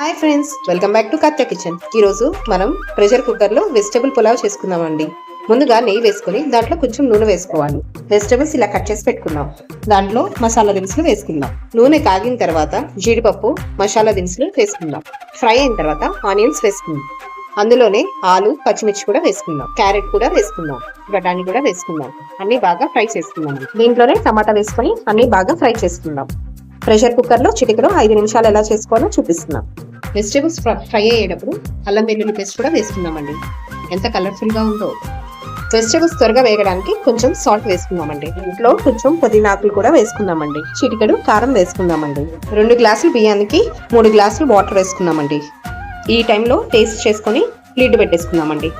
Hi friends welcome back to Katya kitchen. ఈరోజు మనం pressure కుక్కర్లో వెజిటబుల్ పులావ్ చేసుకుందామండి. ముందుగా నెయ్యి వేసుకొని దాంట్లో కొంచెం నూనె వేసుకోవాలి. వెజిటబుల్స్ ఇలా కట్ చేసి పెట్టుకుందాం. దాంట్లో మసాలా దినుసులు వేసుకుందాం. నూనె కాగిన తర్వాత జీడిపప్పు మసాలా దినుసులు వేసుకుందాం. ఫ్రై అయిన తర్వాత ఆనియన్స్ వేసుకుందాం. అందులోనే ఆలు పచ్చిమిర్చి కూడా వేసుకుందాం. క్యారెట్ కూడా వేసుకుందాం. బఠానీ కూడా వేసుకుందాం. అన్ని బాగా ఫ్రై చేసుకుందాం. దీంట్లోనే టమాటా వేసుకొని అన్ని బాగా ఫ్రై చేసుకుందాం. ప్రెషర్ కుక్కర్లో చిటికలో ఐదు నిమిషాలు ఎలా చేసుకోవాలో చూపిస్తున్నాం. వెజిటేబుల్స్ ఫ్రై అయ్యేటప్పుడు అల్లం వెల్లుల్లి పేస్ట్ కూడా వేసుకుందామండి. ఎంత కలర్ఫుల్గా ఉందో. వెజిటేబుల్స్ త్వరగా వేగడానికి కొంచెం సాల్ట్ వేసుకుందామండి. ఇంట్లో కొంచెం పుదీనాకులు కూడా వేసుకుందామండి. చిటికెడు కారం వేసుకుందామండి. రెండు గ్లాసులు బియ్యానికి మూడు గ్లాసులు వాటర్ వేసుకుందామండి. ఈ టైంలో టేస్ట్ చేసుకొని లిడ్ పెట్టేసుకుందామండి.